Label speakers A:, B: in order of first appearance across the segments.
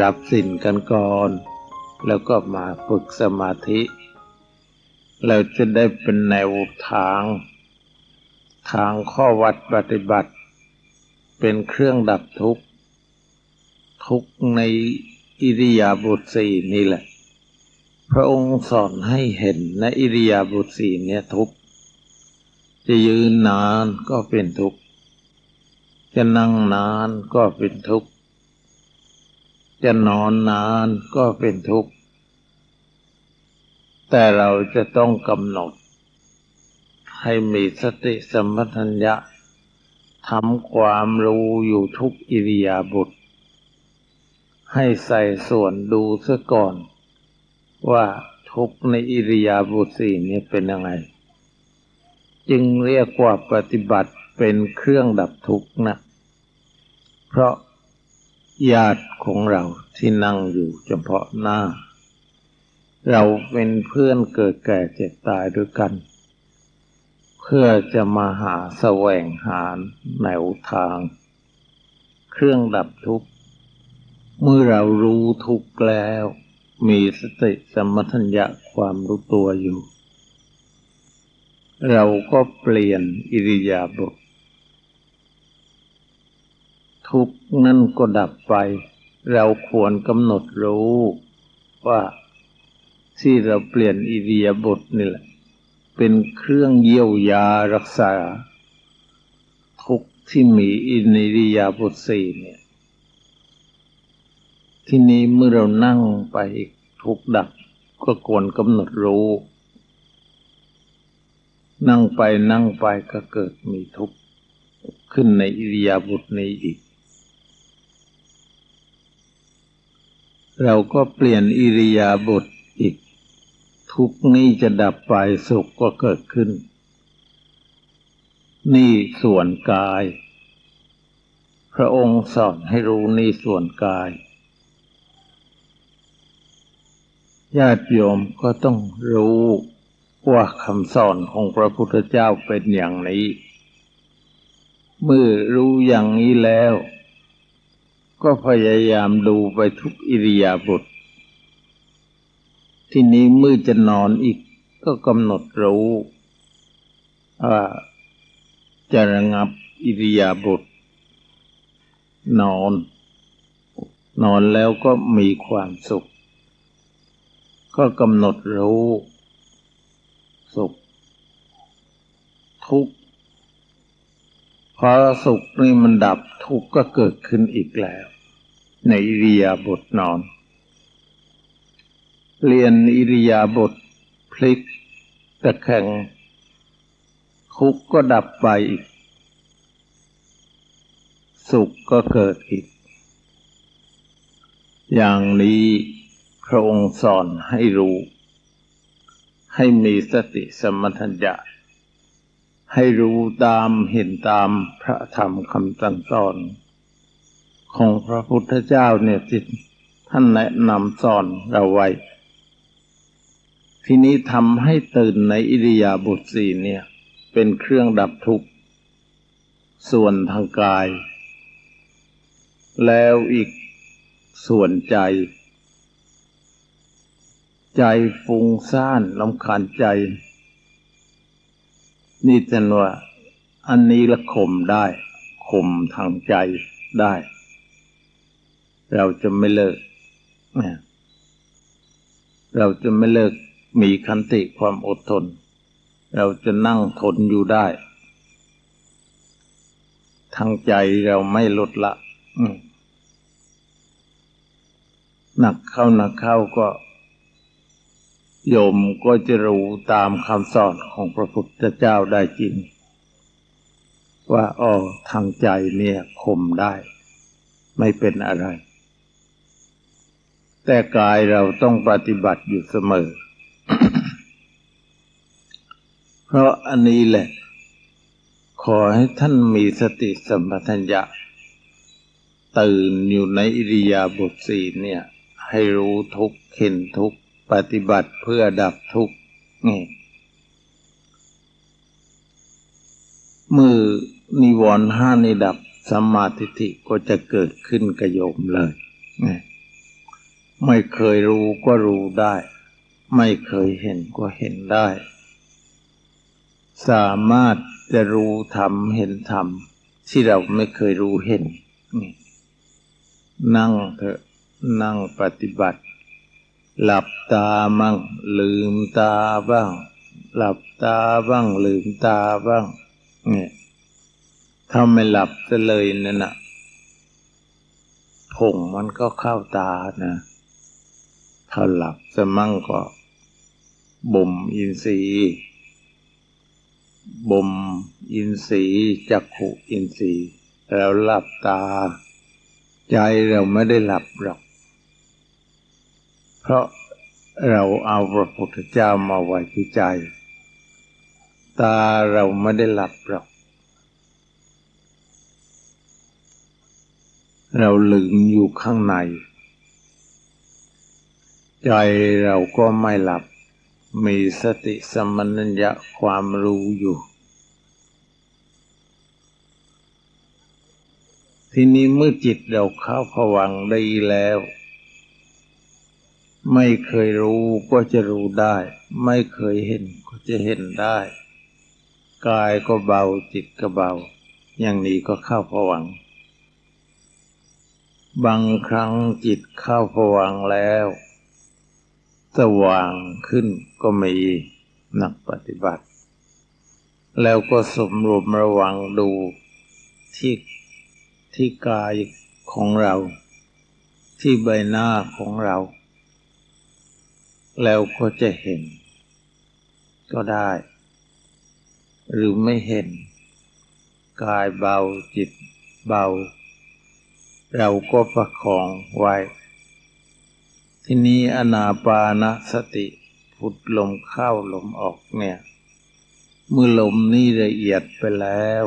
A: รับสินกันก่อน แล้วก็มาฝึกสมาธิ เราจะได้เป็นแนวทาง ทางข้อวัดปฏิบัติ เป็นเครื่องดับทุกข์ทุกในอิริยาบถสี่นี่แหละ พระองค์สอนให้เห็นในอิริยาบถสี่เนี่ยทุกจะยืนนานก็เป็นทุกข์ จะนั่งนานก็เป็นทุกข์ จะนอนนานก็เป็นทุกข์ แต่เราจะต้องกำหนด ให้มีสติสัมปชัญญะทำความรู้อยู่ทุกอิริยาบถให้ใส่ส่วนดูซะก่อน ว่าทุกในอิริยาบถสี่นี้เป็นยังไง จึงเรียกว่าปฏิบัติเป็นเครื่องดับทุกข์นะ เพราะ ญาติของเราที่นั่งอยู่เฉพาะหน้า เราเป็นเพื่อนเกิดแก่เจ็บตายด้วยกัน เพื่อจะมาหาแสวงหาแนวทาง เครื่องดับทุกข์ เมื่อเรารู้ทุกข์แล้ว มีสติสมมัญญะความรู้ตัวอยู่ เราก็เปลี่ยนอิริยาบถ ทุกข์นั่นก็ดับไป เราควรกำหนดรู้ว่าที่เราเปลี่ยนอิริยบถนี่แหละ เป็นเครื่องเยียวยารักษา ทุกข์ที่มีอินริยาบถสี่เนี่ย ที่นี้เมื่อเรานั่งไปทุกดับก็ควรกำหนดรู้ นั่งไปนั่งไปก็เกิดมีทุกข์ขึ้นในอิริยาบถนี้อีก เราก็เปลี่ยนอิริยาบถอีก ทุกนี้จะดับไปสุขก็เกิดขึ้น นี่ส่วนกาย พระองค์สอนให้รู้นี่ส่วนกาย ญาติโยมก็ต้องรู้ว่าคำสอนของพระพุทธเจ้าเป็นอย่างนี้ เมื่อรู้อย่างนี้แล้ว ก็พยายามดูไปทุกอิริยาบถที่นี้มือจะนอนอีกก็กำหนดรู้ว่าจะระงับอิริยาบถนอน นอนแล้วก็มีความสุข ก็กำหนดรู้ สุข ทุกข์พอสุขนี่มันดับทุกข์ก็เกิดขึ้นอีกแล้ว ในอิริยาบถนอน เรียนอิริยาบถพลิกตะแคงทุกข์ก็ดับไปอีก สุขก็เกิดอีก อย่างนี้พระองค์สอนให้รู้ ให้มีสติสมัญญะให้รู้ตามเห็นตามพระธรรมคำสั่งสอน ของพระพุทธเจ้าเนี่ยที่ท่านแนะนำสอนเราไว้ ทีนี้ทำให้ตื่นในอิริยาบถสี่เนี่ย เป็นเครื่องดับทุกข์ ส่วนทางกาย แล้วอีกส่วนใจ ใจฟุ้งซ่านลำคาญใจ นี่จะว่าอันนี้ละข่มได้ข่มทางใจได้ เราจะไม่เลิก เราจะไม่เลิกมีคันติความอดทน เราจะนั่งทนอยู่ได้ ทางใจเราไม่ลดละหนักเข้าหนักเข้าก็ โยมก็จะรู้ตามคำสอนของพระพุทธเจ้าได้จริง ว่าอ๋อทางใจเนี่ยข่มได้ ไม่เป็นอะไร แต่กายเราต้องปฏิบัติอยู่เสมอ เพราะอันนี้แหละ ขอให้ท่านมีสติสัมปชัญญะ ตื่นอยู่ในอิริยาบถสี่เนี่ย ให้รู้ทุกข์เห็นทุกข์ปฏิบัติเพื่อดับทุกข์นี่มือนิวรณ์ห้านิดับสัมมาทิฏฐิก็จะเกิดขึ้นกระโยมเลยนี่ ไม่เคยรู้ก็รู้ได้ ไม่เคยเห็นก็เห็นได้ สามารถจะรู้ธรรมเห็นธรรมที่เราไม่เคยรู้เห็นนี่นั่งเถอะนั่งปฏิบัติ หลับตามั่งลืมตาบ้าง หลับตาบ้างลืมตาบ้างเนี่ยถ้าไม่หลับจะเลยนั่นน่ะผงมันก็เข้าตานะ ถ้าหลับจะมั่งก็บ่มอินทรีย์บ่มอินทรีย์จักขุอินทรีย์แล้วหลับตา ใจเราไม่ได้หลับหรอก เพราะเราเอาพระพุทธเจ้ามาไว้ที่ใจ ตาเราไม่ได้หลับหรอก เราลืมอยู่ข้างใน ใจเราก็ไม่หลับ มีสติสมัญญะความรู้อยู่ ทีนี้เมื่อจิตเราเข้าผวังได้แล้ว ไม่เคยรู้ก็จะรู้ได้ ไม่เคยเห็นก็จะเห็นได้ กายก็เบาจิตก็เบา อย่างนี้ก็เข้าผวังบางครั้งจิตเข้าผวังแล้ว สว่างขึ้นก็มีนักปฏิบัติ แล้วก็สมรวมระวังดูที่ที่กายของเรา ที่ใบหน้าของเรา แล้วก็จะเห็น ก็ได้ หรือไม่เห็น กายเบาจิตเบา เราก็ประคองไว้ ทีนี้อนาปานสติพุดลมเข้าลมออกเนี่ย เมื่อลมนี่ละเอียดไปแล้ว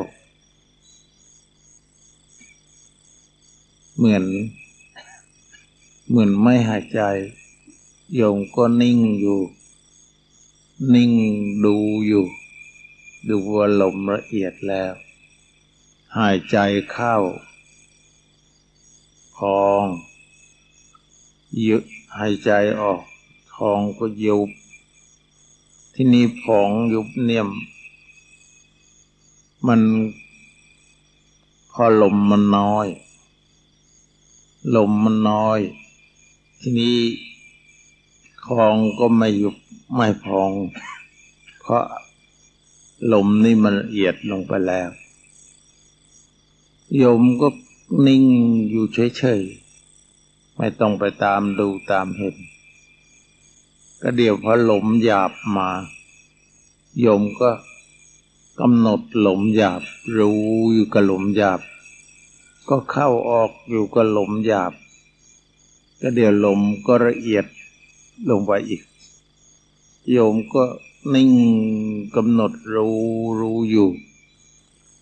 A: เหมือน เหมือนไม่หายใจ โยมก็นิ่งอยู่ นิ่งดูอยู่ ดูว่าลมละเอียดแล้ว หายใจเข้า พอง ยุหายใจออกทองก็ยุบ ที่นี้ผองยุบเนี่ยม มันพอลมมันน้อย ลมมันน้อย ทีนี้คองก็ไม่ยุบไม่พอง เพราะลมนี่มันละเอียดลงไปแล้ว โยมก็นิ่งอยู่เฉยๆ ไม่ต้องไปตามดูตามเห็น ก็เดี๋ยวพอลมหยาบมาโยมก็กำหนดหลมหยาบ รู้อยู่กับหลมหยาบ ก็เข้าออกอยู่กับหลมหยาบ ก็เดี๋ยวหลมก็ละเอียดลงไปอีก โยมก็นิ่งกำหนดรู้รู้อยู่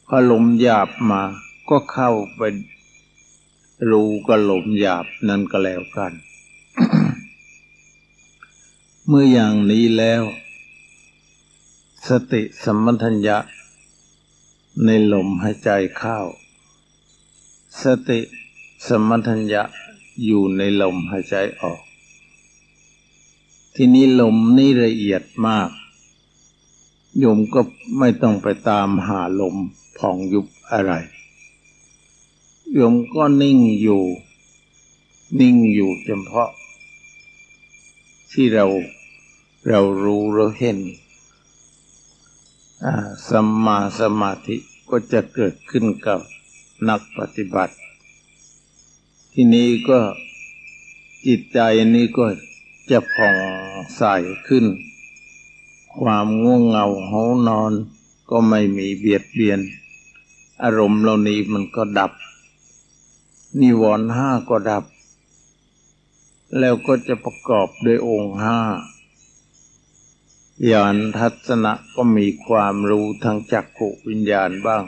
A: พอลมหยาบมา ก็เข้าไป รู้ก็ลมหยาบนั่นก็แล้วกัน เมื่ออย่างนี้แล้ว สติสัมปชัญญะ ในลมหายใจเข้า สติสัมปชัญญะอยู่ในลมหายใจออก ทีนี้ลมนี่ละเอียดมากโยมก็ไม่ต้องไปตามหาลมพองยุบอะไร โยมก็นิ่งอยู่ นิ่งอยู่เฉพาะ ที่เราเรารู้เราเห็นสัมมาสมาธิก็จะเกิดขึ้นกับนักปฏิบัติ ทีนี้ก็จิตใจนี้ก็จะผ่องใสขึ้น ความง่วงเหงาเหานอนก็ไม่มีเบียดเบียน อารมณ์เหล่านี้มันก็ดับ นิวรณ์ห้าก็ดับ แล้วก็จะประกอบด้วยองค์ห้าญาณทัศนะก็มีความรู้ทางจักขุวิญญาณบ้าง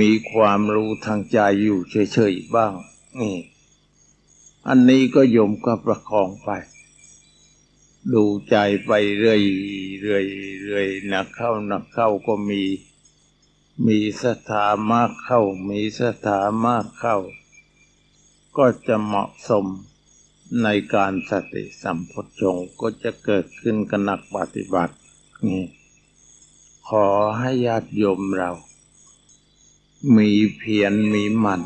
A: มีความรู้ทางใจอยู่เฉยๆบ้าง นี่ อันนี้ก็โยมก็ประคองไป ดูใจไปเรื่อยๆเรื่อยเรื่อยนักเข้านักเข้าก็มี มีสถามากเข้า มีสถามากเข้า ก็จะเหมาะสมในการสติสัมโพชฌงก็จะเกิดขึ้นกับนักปฏิบัตินี่ขอให้ญาติโยมเรา มีเพียรมีมัน